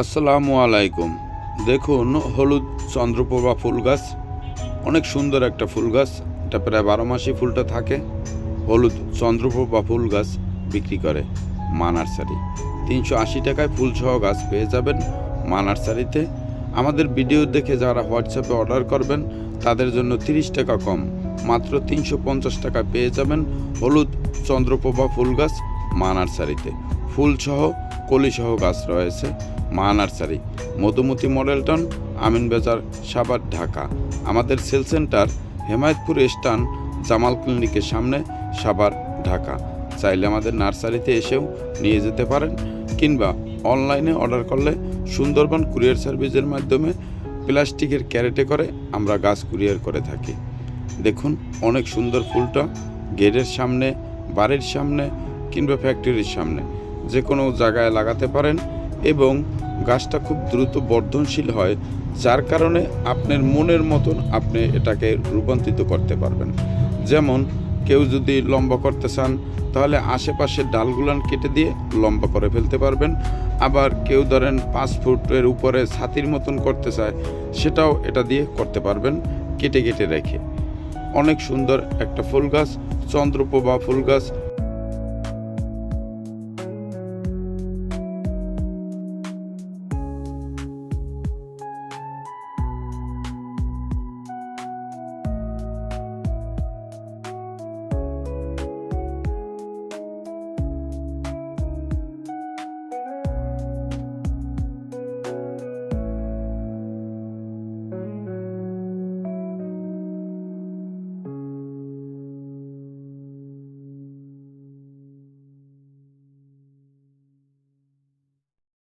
আসসালামু আলাইকুম। দেখুন, হলুদ চন্দ্রপ্রভা ফুল গাছ। অনেক সুন্দর একটা ফুল গাছ। এটা প্রায় বারো মাসই ফুলটা থাকে। হলুদ চন্দ্রপ্রভা ফুল গাছ বিক্রি করে মা নার্সারি তিনশো আশি টাকায় ফুল সহ গাছ পেয়ে যাবেন মা নার্সারিতে আমাদের ভিডিও দেখে যারা হোয়াটসঅ্যাপে অর্ডার করবেন, তাদের জন্য তিরিশ টাকা কম। মাত্র তিনশো পঞ্চাশ টাকা পেয়ে যাবেন হলুদ চন্দ্রপ্রভা ফুল গাছ মা নার্সারিতে ফুলসহ কলিসহ গাছ রয়েছে। মা নার্সারি, মধুমতি মডেলটন আমিন বাজার, সাভার, ঢাকা। আমাদের sale centre Hemayetpur stand Jamal ক্লিনিকের সামনে, সাভার, ঢাকা। চাইলে আমাদের নার্সারিতে এসেও নিয়ে যেতে পারেন কিংবা অনলাইনে অর্ডার করলে সুন্দরবন কুরিয়ার সার্ভিসের মাধ্যমে প্লাস্টিকের ক্যারেটে করে আমরা গাছ কুরিয়ার করে থাকি। দেখুন, অনেক সুন্দর ফুলটা গেটের সামনে, বাড়ির সামনে কিংবা ফ্যাক্টরির সামনে। যে কোনো জায়গায় লাগাতে পারেন এবং গাছটা খুব দ্রুত বর্ধনশীল হয়, যার কারণে আপনার মনের মতন আপনি এটাকে রূপান্তরিত করতে পারবেন। যেমন, কেউ যদি লম্বা করতে চান, তাহলে আশেপাশের ডালগুলান কেটে দিয়ে লম্বা করে ফেলতে পারবেন। আবার কেউ ধরেন পাঁচ ফুটের উপরে ছাতির মতন করতে চায়, সেটাও এটা দিয়ে করতে পারবেন কেটে কেটে রেখে। অনেক সুন্দর একটা ফুল গাছ, চন্দ্রপ্রভা ফুল গাছ